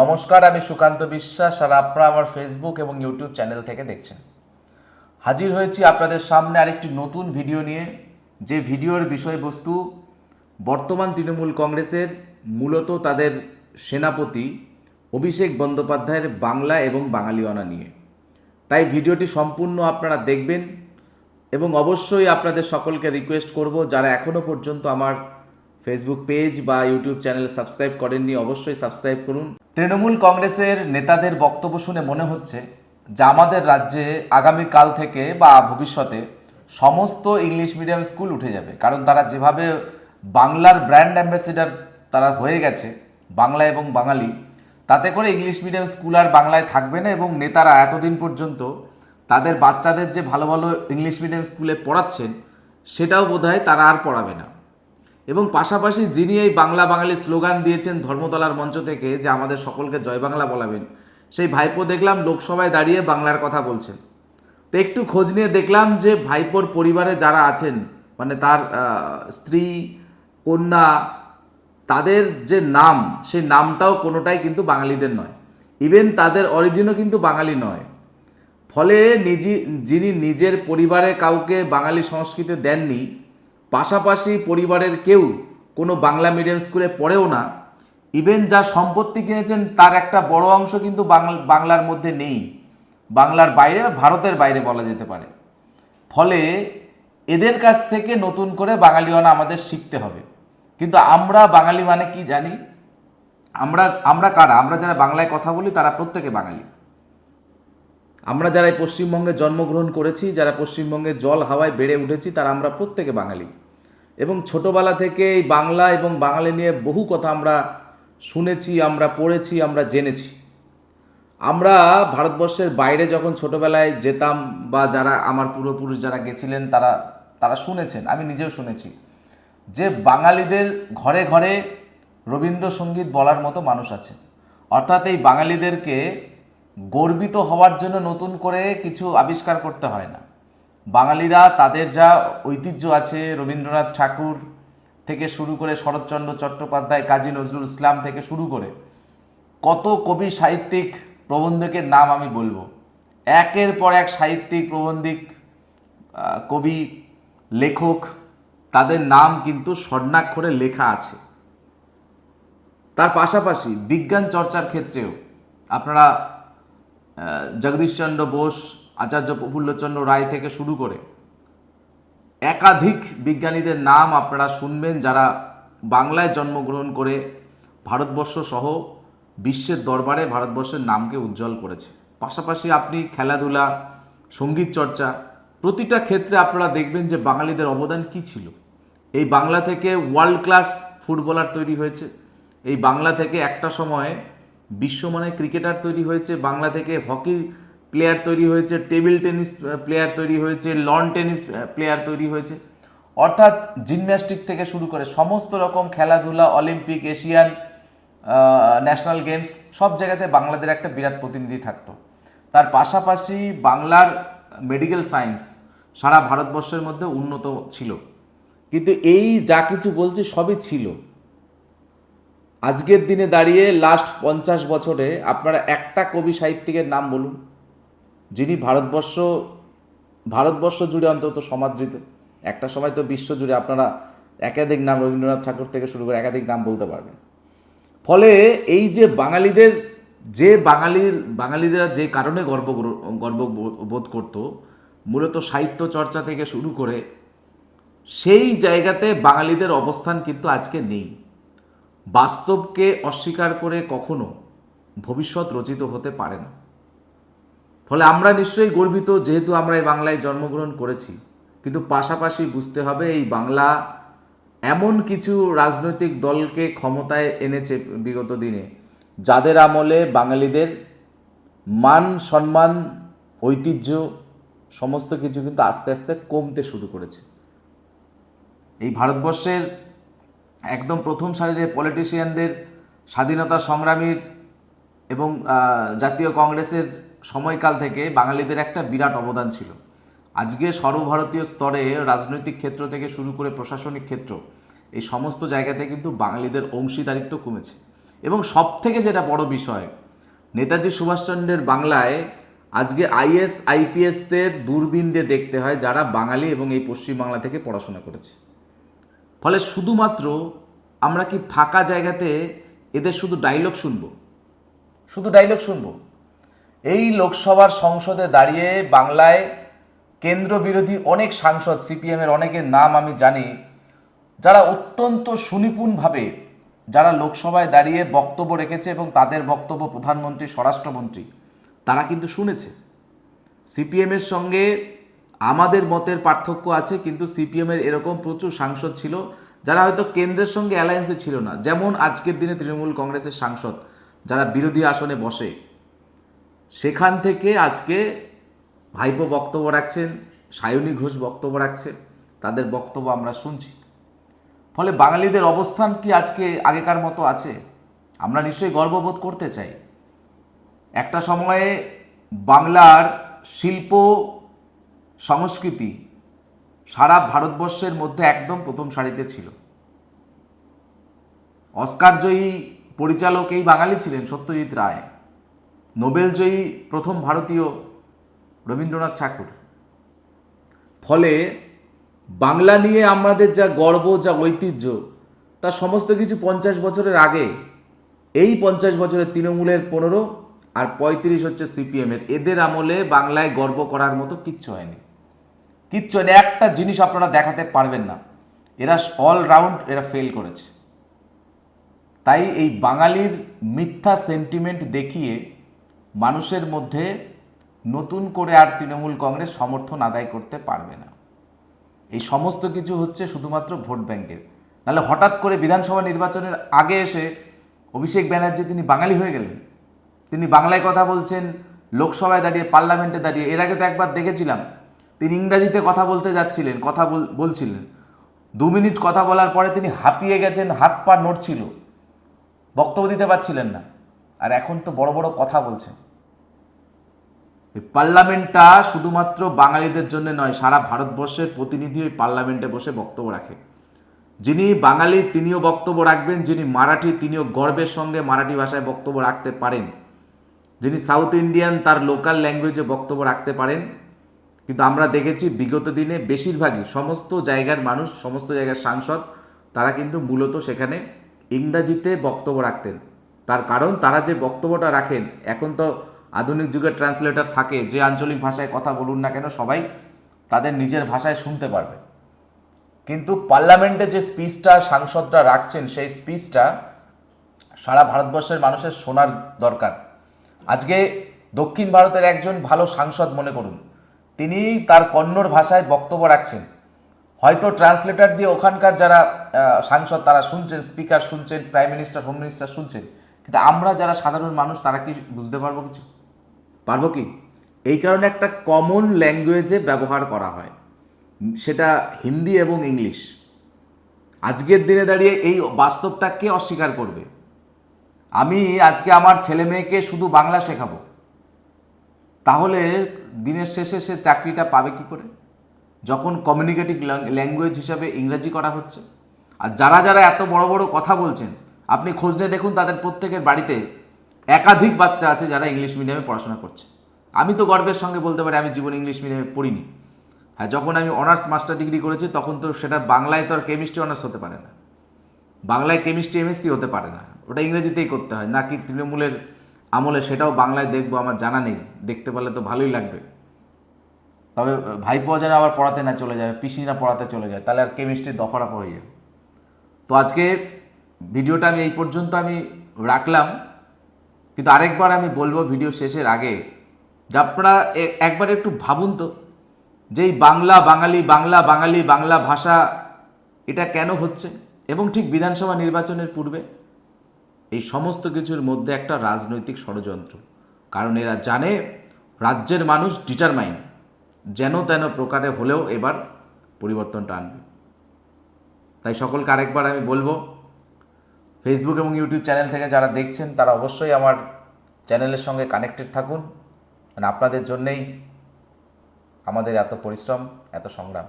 নমস্কার, আমি সুকান্ত বিশ্বাস আর আপনারা আমার ফেসবুক এবং ইউটিউব চ্যানেল থেকে দেখছেন। হাজির হয়েছি আপনাদের সামনে আরেকটি নতুন ভিডিও নিয়ে, যে ভিডিওর বিষয়বস্তু বর্তমান তৃণমূল কংগ্রেসের মূলত তাদের সেনাপতি অভিষেক বন্দ্যোপাধ্যায়ের বাংলা এবং বাঙালিয়ানা নিয়ে। তাই ভিডিওটি সম্পূর্ণ আপনারা দেখবেন এবং অবশ্যই আপনাদের সকলকে রিকোয়েস্ট করব যারা এখনও পর্যন্ত আমার ফেসবুক পেজ বা ইউটিউব চ্যানেল সাবস্ক্রাইব করেননি, অবশ্যই সাবস্ক্রাইব করুন। তৃণমূল কংগ্রেসের নেতাদের বক্তব্য শুনে মনে হচ্ছে যে আমাদের রাজ্যে আগামী কাল থেকে বা ভবিষ্যতে সমস্ত ইংলিশ মিডিয়াম স্কুল উঠে যাবে। কারণ তারা যেভাবে বাংলার ব্র্যান্ড অ্যাম্বাসেডার তারা হয়ে গেছে, বাংলা এবং বাঙালি, তাতে করে ইংলিশ মিডিয়াম স্কুল আর বাংলায় থাকবে না এবং নেতারা এতদিন পর্যন্ত তাদের বাচ্চাদের যে ভালো ভালো ইংলিশ মিডিয়াম স্কুলে পড়াচ্ছেন, সেটাও বোধহয় তারা আর পড়াবে না। এবং পাশাপাশি যিনি এই বাংলা বাঙালি স্লোগান দিয়েছেন ধর্মতলার মঞ্চ থেকে যে আমাদের সকলকে জয় বাংলা বলাবেন, সেই ভাইপো দেখলাম লোকসভায় দাঁড়িয়ে বাংলার কথা বলছেন। তো একটু খোঁজ নিয়ে দেখলাম যে ভাইপোর পরিবারে যারা আছেন মানে তার স্ত্রী, কন্যা, তাদের যে নাম, সেই নামটাও কোনোটাই কিন্তু বাঙালিদের নয়। ইভেন তাদের অরিজিনও কিন্তু বাঙালি নয়। ফলে নিজে, যিনি নিজের পরিবারে কাউকে বাঙালি সংস্কৃতি দেননি পাশাপাশি পরিবারের কেউ কোনো বাংলা মিডিয়াম স্কুলে পড়েও না ইভেন যা সম্পত্তি কিনেছেন তার একটা বড় অংশ কিন্তু বাংলা, বাংলার মধ্যে নেই। বাংলার বাইরে ভারতের বাইরে বলা যেতে পারে। ফলে এদের কাছ থেকে নতুন করে বাঙালিয়ানা আমাদের শিখতে হবে। কিন্তু আমরা বাঙালি মানে কি জানি? আমরা আমরা কারা? আমরা যারা বাংলায় কথা বলি, তারা প্রত্যেকে বাঙালি। আমরা যারা পশ্চিমবঙ্গে জন্মগ্রহণ করেছি, যারা পশ্চিমবঙ্গে জল হাওয়ায় বেড়ে উঠেছি, তারা আমরা প্রত্যেকে বাঙালি। এবং ছোটবেলা থেকে এই বাংলা এবং বাঙালি নিয়ে বহু কথা আমরা শুনেছি, আমরা পড়েছি, আমরা জেনেছি। আমরা ভারতবর্ষের বাইরে যখন ছোটবেলায় যেতাম বা যারা আমার পূর্বপুরুষ যারা গেছিলেন, তারা তারা শুনেছেন, আমি নিজেও শুনেছি যে বাঙালিদের ঘরে ঘরে রবীন্দ্রসঙ্গীত বলার মতো মানুষ আছে। অর্থাৎ এই বাঙালিদেরকে গর্বিত হওয়ার জন্য নতুন করে কিছু আবিষ্কার করতে হয় না। বাঙালিরা তাদের যা ঐতিহ্য আছে, রবীন্দ্রনাথ ঠাকুর থেকে শুরু করে শরৎচন্দ্র চট্টোপাধ্যায়, কাজী নজরুল ইসলাম থেকে শুরু করে কত কবি সাহিত্যিক প্রবন্ধকের নাম আমি বলব। একের পর এক সাহিত্যিক, প্রবন্ধিক কবি, লেখক, তাদের নাম কিন্তু স্বর্ণাক্ষরে লেখা আছে। তার পাশাপাশি বিজ্ঞান চর্চার ক্ষেত্রেও আপনারা জগদীশচন্দ্র বোস আচার্য প্রফুল্লচন্দ্র রায় থেকে শুরু করে একাধিক বিজ্ঞানীদের নাম আপনারা শুনবেন যারা বাংলায় জন্মগ্রহণ করে ভারতবর্ষ সহ বিশ্বের দরবারে ভারতবর্ষের নামকে উজ্জ্বল করেছে। পাশাপাশি আপনি খেলাধুলা, সংগীত চর্চা প্রতিটা ক্ষেত্রে আপনারা দেখবেন যে বাঙালিদের অবদান কি ছিল। এই বাংলা থেকে ওয়ার্ল্ড ক্লাস ফুটবলার তৈরি হয়েছে। এই বাংলা থেকে একটা সময়ে বিশ্বমানের ক্রিকেটার তৈরি হয়েছে। বাংলা থেকে হকি প্লেয়ার তৈরি হয়েছে টেবিল টেনিস প্লেয়ার তৈরি হয়েছে লন টেনিস প্লেয়ার তৈরি হয়েছে। অর্থাৎ জিমন্যাস্টিক থেকে শুরু করে সমস্ত রকম খেলাধুলা অলিম্পিক এশিয়ান ন্যাশনাল গেমস সব জায়গাতে বাংলাদের একটা বিরাট প্রতিনিধি থাকতো। তার পাশাপাশি বাংলার মেডিকেল সায়েন্স সারা ভারতবর্ষের মধ্যে উন্নত ছিল। কিন্তু এই যা কিছু বলছি সবই ছিল। আজকের দিনে দাঁড়িয়ে লাস্ট পঞ্চাশ বছরে আপনারা একটা কবি সাহিত্যিকের নাম বলুন। যিনি ভারতবর্ষ ভারতবর্ষ জুড়ে অন্তত সমাদৃত। একটা সময় তো বিশ্ব জুড়ে আপনারা একাধিক নাম রবীন্দ্রনাথ ঠাকুর থেকে শুরু করে একাধিক নাম বলতে পারবেন। ফলে এই যে বাঙালিদের, যে বাঙালির, বাঙালিদের যে কারণে গর্ব গ্র- গর্ব বোধ করতো, মূলত সাহিত্য চর্চা থেকে শুরু করে সেই জায়গাতে বাঙালিদের অবস্থান কিন্তু আজকে নেই। বাস্তবকে অস্বীকার করে কখনো ভবিষ্যৎ রচিত হতে পারে না। ফলে আমরা নিশ্চয়ই গর্বিত যেহেতু আমরা এই বাংলায় জন্মগ্রহণ করেছি। কিন্তু পাশাপাশি বুঝতে হবে এই বাংলা এমন কিছু রাজনৈতিক দলকে ক্ষমতায় এনেছে বিগত দিনে, যাদের আমলে বাঙালিদের মান, সম্মান, ঐতিহ্য সমস্ত কিছু কিন্তু আস্তে আস্তে কমতে শুরু করেছে। এই ভারতবর্ষের একদম প্রথম সারির পলিটিশিয়ানদের স্বাধীনতা সংগ্রামীর এবং জাতীয় কংগ্রেসের সময়কাল থেকে বাঙালিদের একটা বিরাট অবদান ছিল। আজকে সর্বভারতীয় স্তরে রাজনৈতিক ক্ষেত্র থেকে শুরু করে প্রশাসনিক ক্ষেত্র, এই সমস্ত জায়গাতে কিন্তু বাঙালিদের অংশীদারিত্ব কমেছে। এবং সব থেকে যেটা বড় বিষয়, নেতাজি সুভাষচন্দ্রের বাংলায় আজকে আইএস আইপিএসদের দূরবীন দিয়ে দেখতে হয় যারা বাঙালি এবং এই পশ্চিমবাংলা থেকে পড়াশোনা করেছে। ফলে শুধুমাত্র আমরা কি ফাঁকা জায়গাতে এদের শুধু ডায়লগ শুনব? শুধু ডায়লগ শুনব? এই লোকসভার সংসদে দাঁড়িয়ে বাংলায় কেন্দ্র বিরোধী অনেক সাংসদ সিপিএমের অনেকের নাম আমি জানি, যারা অত্যন্ত সুনিপুণভাবে যারা লোকসভায় দাঁড়িয়ে বক্তব্য রেখেছে এবং তাদের বক্তব্য প্রধানমন্ত্রী, স্বরাষ্ট্রমন্ত্রী, তারা কিন্তু শুনেছে। সিপিএমের সঙ্গে আমাদের মতের পার্থক্য আছে, কিন্তু সিপিএমের এরকম প্রচুর সাংসদ ছিল যারা হয়তো কেন্দ্রের সঙ্গে অ্যালায়েন্সে ছিল না। যেমন আজকের দিনে তৃণমূল কংগ্রেসের সাংসদ যারা বিরোধী আসনে বসে সেখান থেকে আজকে ভাইপো বক্তব্য রাখছেন, সায়নী ঘোষ বক্তব্য রাখছে তাদের বক্তব্য আমরা শুনছি। ফলে বাঙালিদের অবস্থান কি আজকে আগেকার মতো আছে? আমরা নিশ্চয়ই গর্ববোধ করতে চাই। একটা সময়ে বাংলার শিল্প সংস্কৃতি সারা ভারতবর্ষের মধ্যে একদম প্রথম সারিতে ছিল। অস্কারজয়ী পরিচালক এই বাঙালি ছিলেন সত্যজিৎ রায়। নোবেলজয়ী প্রথম ভারতীয় রবীন্দ্রনাথ ঠাকুর। ফলে বাংলা নিয়ে আমাদের যা গর্ব, যা ঐতিহ্য, তা সমস্ত কিছু পঞ্চাশ বছরের আগে, এই পঞ্চাশ বছরের তৃণমূলের পনেরো আর পঁয়ত্রিশ হচ্ছে সিপিএমের। এদের আমলে বাংলায় গর্ব করার মতো কিচ্ছু হয়নি। কিচ্ছু হয়নি। একটা জিনিস আপনারা দেখাতে পারবেন না। এরা অলরাউন্ড এরা ফেল করেছে। তাই এই বাঙালির মিথ্যা সেন্টিমেন্ট দেখিয়ে মানুষের মধ্যে নতুন করে আর তৃণমূল কংগ্রেস সমর্থন আদায় করতে পারবে না। এই সমস্ত কিছু হচ্ছে শুধুমাত্র ভোট ব্যাংকের। নাহলে হঠাৎ করে বিধানসভা নির্বাচনের আগে এসে অভিষেক ব্যানার্জি তিনি বাঙালি হয়ে গেলেন। তিনি বাংলায় কথা বলছেন, লোকসভায় দাঁড়িয়ে, পার্লামেন্টে দাঁড়িয়ে। এর আগে তো একবার দেখেছিলাম, তিনি ইংরাজিতে কথা বলতে যাচ্ছিলেন, কথা বল- বলছিলেন। দু মিনিট কথা বলার পরে তিনি হাঁপিয়ে গেছেন, হাত পা নড়ছিল। বক্তব্য দিতে পারছিলেন না। আর এখন তো বড় বড় কথা বলছে। পার্লামেন্টটা শুধুমাত্র বাঙালিদের জন্য নয়, সারা ভারতবর্ষের প্রতিনিধি ওই পার্লামেন্টে বসে বক্তব্য রাখে। যিনি বাঙালি, তিনিও বক্তব্য রাখবেন, যিনি মারাঠি, তিনিও গর্বের সঙ্গে মারাঠি ভাষায় বক্তব্য রাখতে পারেন। যিনি সাউথ ইন্ডিয়ান, তার লোকাল ল্যাঙ্গুয়েজে বক্তব্য রাখতে পারেন। কিন্তু আমরা দেখেছি বিগত দিনে বেশিরভাগই সমস্ত জায়গার মানুষ, সমস্ত জায়গার সাংসদ, তারা কিন্তু মূলত সেখানে ইংরাজিতে বক্তব্য রাখতেন। তার কারণ তারা যে বক্তব্যটা রাখেন, এখন তো আধুনিক যুগের ট্রান্সলেটর থাকে, যে আঞ্চলিক ভাষায় কথা বলুন না কেন, সবাই তাদের নিজের ভাষায় শুনতে পারবে। কিন্তু পার্লামেন্টে যে স্পিচটা সাংসদরা রাখছেন, সেই স্পিচটা সারা ভারতবর্ষের মানুষের শোনার দরকার। আজকে দক্ষিণ ভারতের একজন ভালো সাংসদ মনে করুন, তিনি তার কন্নড় ভাষায় বক্তব্য রাখছেন। হয়তো ট্রান্সলেটার দিয়ে ওখানকার যারা সাংসদ তারা শুনছেন স্পিকার শুনছেন প্রাইম মিনিস্টার হোম মিনিস্টার শুনছেন কিন্তু আমরা যারা সাধারণ মানুষ, তারা কি বুঝতে পারব কিছু? পারব কি? এই কারণে একটা কমন ল্যাঙ্গুয়েজে ব্যবহার করা হয়। সেটা হিন্দি এবং ইংলিশ। আজকের দিনে দাঁড়িয়ে এই বাস্তবটা কে অস্বীকার করবে? আমি আজকে আমার ছেলে মেয়েকে শুধু বাংলা শেখাবো। তাহলে দিনের শেষে সে চাকরিটা পাবে কি করে? যখন কমিউনিকেটিভ ল্যাঙ্গুয়েজ হিসাবে ইংরেজি করা হচ্ছে। আর যারা যারা এত বড় বড় কথা বলছেন আপনি খোঁজ নিয়ে দেখুন তাদের প্রত্যেকের বাড়িতে একাধিক বাচ্চা আছে যারা ইংলিশ মিডিয়ামে পড়াশোনা করছে। আমি তো গর্বের সঙ্গে বলতে পারি, আমি জীবন ইংলিশ মিডিয়ামে পড়িনি। হ্যাঁ যখন আমি অনার্স, মাস্টার ডিগ্রি করেছি, তখন তো সেটা বাংলায় তো আর কেমিস্ট্রি, অনার্স হতে পারে না। বাংলায় কেমিস্ট্রি, এমএসসি হতে পারে না। ওটা ইংরেজিতেই করতে হয় নাকি তৃণমূলের আমলে সেটাও বাংলায় দেখব, আমার জানা নেই। দেখতে পারলে তো ভালোই লাগবে। তবে ভাইপো যেন আবার পড়াতে না চলে যায় পিসি না পড়াতে চলে যায়, তাহলে আর কেমিস্ট্রির দফারা হয়ে যাবে। তো আজকে ভিডিওটা আমি এই পর্যন্ত আমি রাখলাম, কিন্তু আরেকবার আমি বলব ভিডিও শেষের আগে যে আপনারা একবার একটু ভাবুন তো, যে এই বাংলা বাঙালি বাংলা বাঙালি, বাংলা ভাষা এটা কেন হচ্ছে? এবং ঠিক বিধানসভা নির্বাচনের পূর্বে এই সমস্ত কিছুর মধ্যে একটা রাজনৈতিক ষড়যন্ত্র। কারণ এরা জানে রাজ্যের মানুষ ডিটারমাইন যেন তেন প্রকারে হলেও এবার পরিবর্তনটা আনবে। তাই সকলকে আরেকবার আমি বলব ফেসবুক এবং ইউটিউব চ্যানেল থেকে যারা দেখছেন, তারা অবশ্যই আমার চ্যানেলের সঙ্গে কানেক্টেড থাকুন। মানে আপনাদের জন্যেই আমাদের এত পরিশ্রম, এত সংগ্রাম।